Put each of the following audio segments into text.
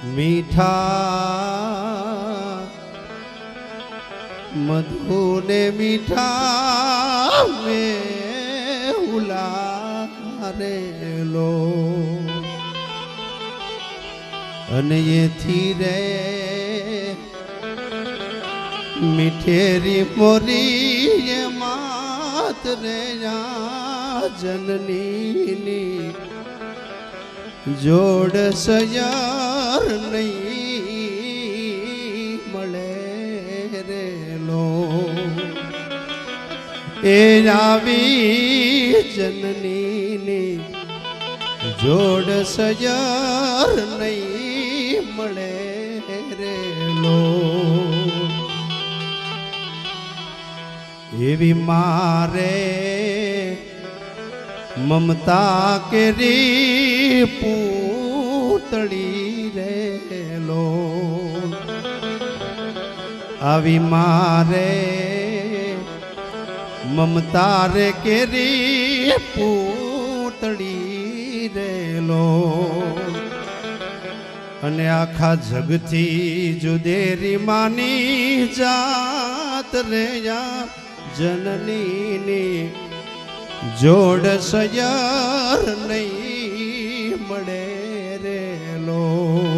મીઠા મધુને મીઠા મે ઉલારેલો અને એથી રે મીઠેરી મોરી માત રે જનની જોડ જોડ સયાર નહીં મળે રેલો. એ આવી જનનીની જોડ સજાર નહીં મળે રેલો. એવી મારે મમતા કેરી પૂતળી આવી મારે. મમતા રે કેરી પૂતળી રેલો. અને આખા જગથી જુદેરી માની જાત રે જનનીની જોડ સયાર નહીં મળે રેલો.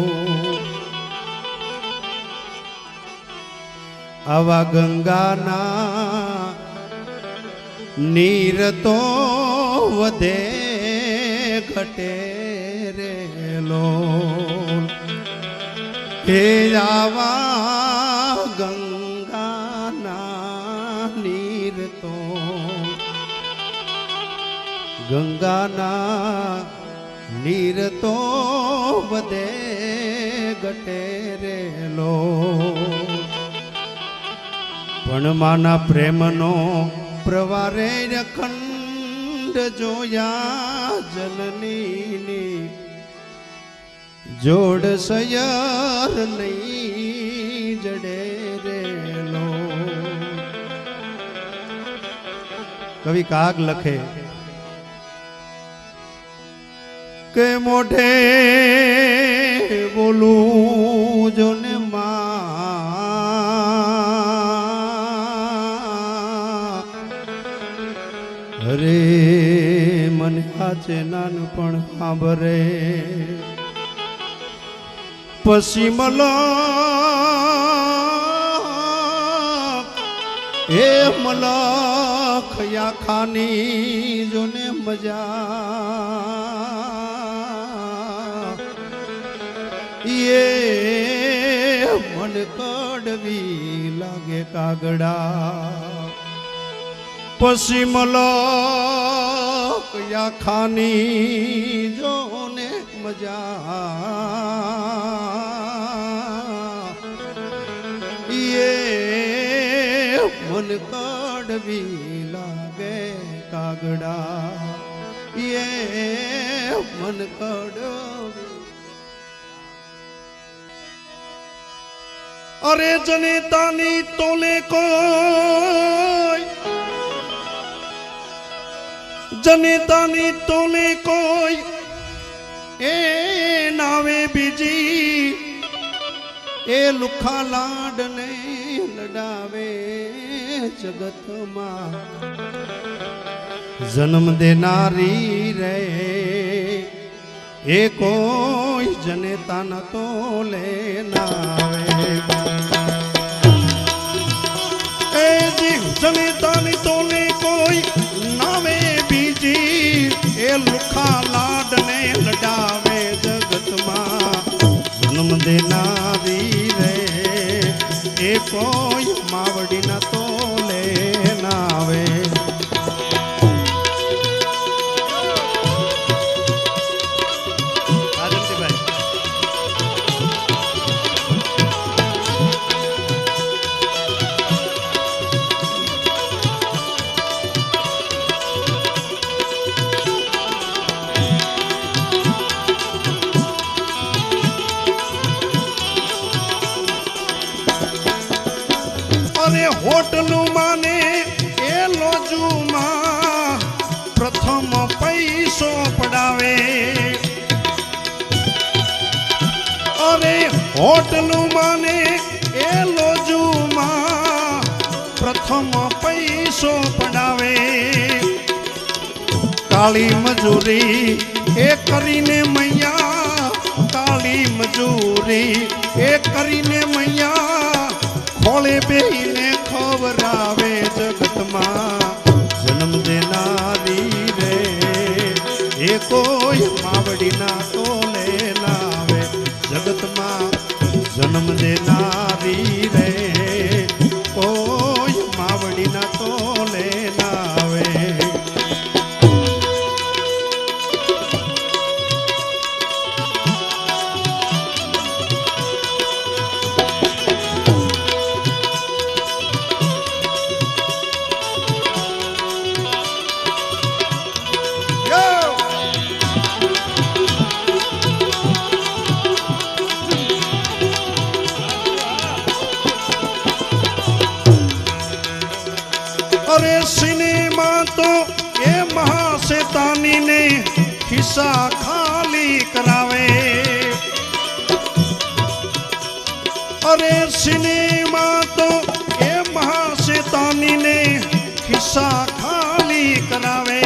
આવા ગંગાના નીર તો વધે ઘટે રેલો હે આવા ગંગાના નીર તો ગંગાના નીર તો વધે ઘટે રેલો પણ માના પ્રેમનો પ્રવારે અખંડ જોયા જનની જોડ સયર નહીં જડે રેલો કવિ કાગ લખે, કે મોઢે બોલું જો અરે, મને આજે નાનપણ સાંભરે પછી મલો, એ મલક યા ખાની જોને મજા. એ મન કડવી લાગે કાગડા. પછી મલક યા ખાની જોને મજા. એ મન કાઢવી લાગે કાગડા. એ મન કડવી અરે જનેતાની તોલે કોઈ જનેતાની તોલે કોઈ એ નાવે બીજી. એ લુખા લાડને લડાવે જગતમાં. જન્મ દેનારી રે. એ કોઈ જનેતા ન તો લેનાવે જનેતાની તોલે કોઈ લુખા લાડને લડાવે જગતમાં. જન્મ દેનારી પૈસો પડાવે. અરે હોટલું માને એ લોજુમાં પ્રથમ પૈસો પડાવે. કાળી મજૂરી એ કરીને મૈયા, કાળી મજૂરી એ કરીને મૈયા, ખોળે બેહીને ખવરાવે જગતમાં. જન્મ કોઈ માવડીના તોલે નાવે જગતમાં જન્મ દેનારી રે. એ મહાશેતાનીને ખિસ્સા ખાલી કરાવે. અરે સિનેમા તો એ મહાશેતાનીને ખિસ્સા ખાલી કરાવે.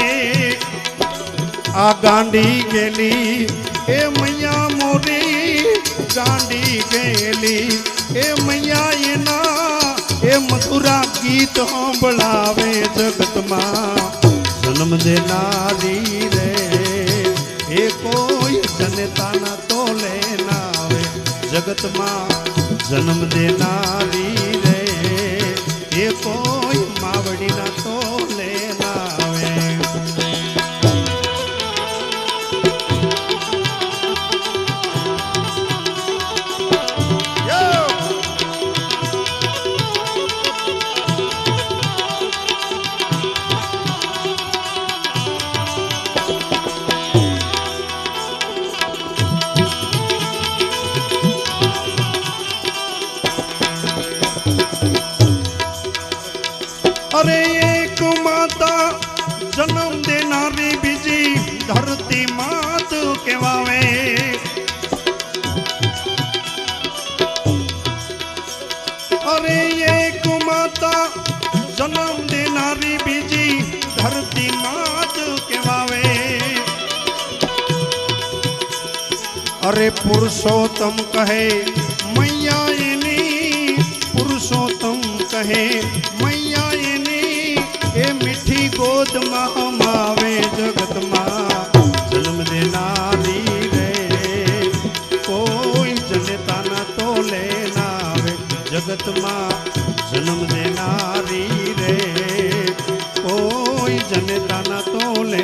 આ ગાંડી ગેલી, એ મૈયા મોરી ગાંડી ગેલી, એ મૈયા એના, એ મથુરા ગીત સાંભળાવે જગતમાં. જન્મ દેનારી રે. એ કોઈ જનતાના તોલે નાવે જગતમાં જન્મ દેનારી રે. એ કોઈ માવડીના તોલે અરે પુરુષોત્તમ કહે મૈયા એની પુરુષોત્તમ કહે મૈયા એની એ મીઠી ગોદમાં હમાવે જગતમાં. જન્મ દેનારી રે, કોઈ જનતાના તો લેનાવે જગતમાં જન્મ દેનારી રે, કોઈ જનતાના તોલે